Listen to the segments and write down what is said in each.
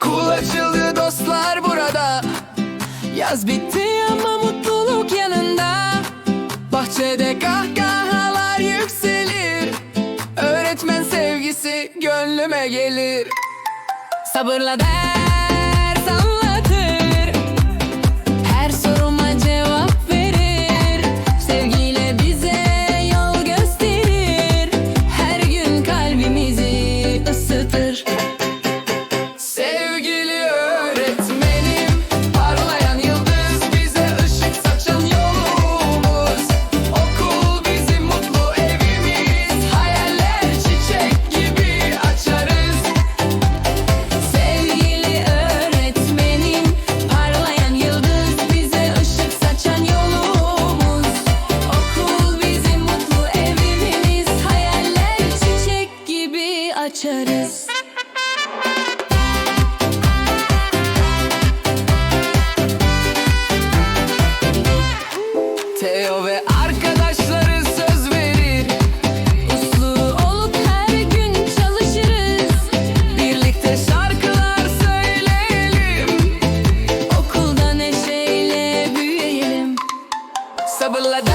Kul açıldı dostlar burada. Yaz bitti ama mutluluk yanında. Bahçede kahkahalar yükselir. Öğretmen sevgisi gönlüme gelir. Sabırla der. Açarız Teo ve arkadaşları söz verir. Uslu olup her gün çalışırız. Birlikte şarkılar söyleyelim. Okulda neşeyle büyüyelim. Sabırla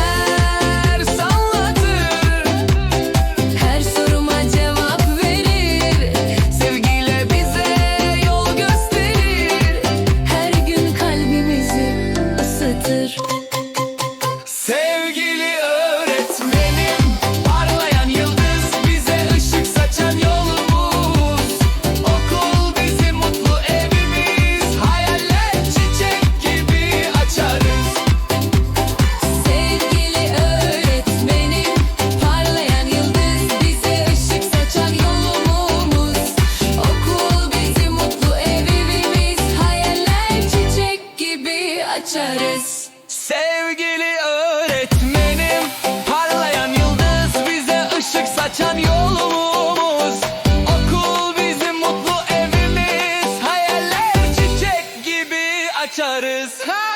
失去 Sevgili öğretmenim Parlayan yıldız bize ışık saçan yolumuz Okul bizim mutlu evimiz Hayaller çiçek gibi açarız ha!